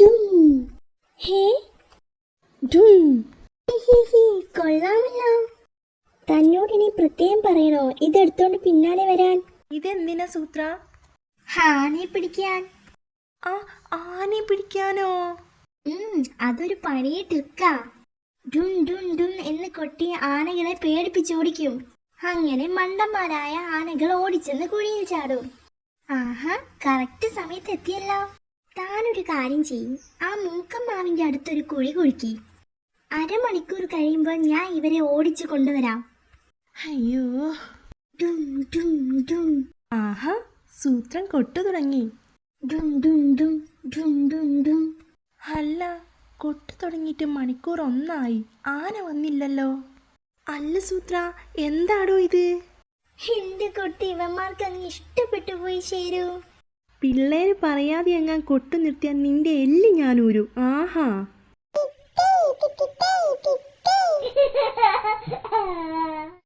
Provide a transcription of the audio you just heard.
ഡും. ഹേ? ഡും. കൊള്ളാമല്ലോ. തന്നോട് ഇനി പ്രത്യേകം പറയണോ? ഇതെടുത്തോണ്ട് പിന്നാലെ വരാൻ. ഇതെന്തിനാ സൂത്ര? ഹാനെ പിടിക്കാൻ. ആ ആനയെ പിടിക്കാനോ? അതൊരു പഴയ ട്രിക്കാ. ഡും ഡും ഡും എന്ന് കൊട്ടി ആനകളെ പേടിപ്പിച്ചോടിക്കും അങ്ങനെ മണ്ടന്മാരായ ആനകൾ ഓടിച്ചെന്ന് കുഴിയിൽ ചാടും. ആഹാ കറക്റ്റ് സമയത്ത് എത്തിയല്ലോ താനൊരു കാര്യം ചെയ്യും. ആ മൂക്കമ്മാവിന്റെ അടുത്തൊരു കുഴി കുഴുക്കി. അരമണിക്കൂർ കഴിയുമ്പോൾ ഞാൻ ഇവരെ ഓടിച്ചു കൊണ്ടുവരാം. അയ്യോ. ഡും ഡും ഡും. ആഹാ സൂത്രം കൊട്ടു തുടങ്ങി. ഡും ഡും ഡും ഡും ഡും ഡും. അല്ല കൊട്ടു തുടങ്ങിയിട്ട് മണിക്കൂർ ഒന്നായി. ആന വന്നില്ലല്ലോ. അല്ല സൂത്ര എന്താടോ ഇത്? എന്റെ കൊട്ടി ഇവന്മാർക്ക് അങ്ങ് ഇഷ്ടപ്പെട്ടു പോയി ശരു. പിള്ളേര് പറയാതെ അങ്ങ് കൊട്ടു നിർത്തിയാൽ നിന്റെ എല്ല് ഞാൻ ഊരും ആഹാ.